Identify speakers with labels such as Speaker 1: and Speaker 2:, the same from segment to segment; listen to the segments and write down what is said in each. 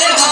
Speaker 1: Yeah.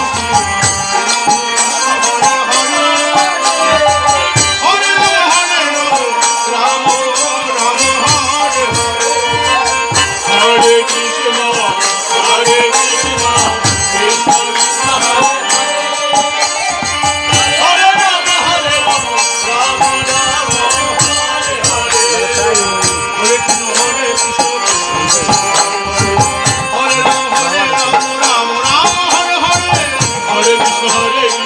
Speaker 1: Thank you. Hare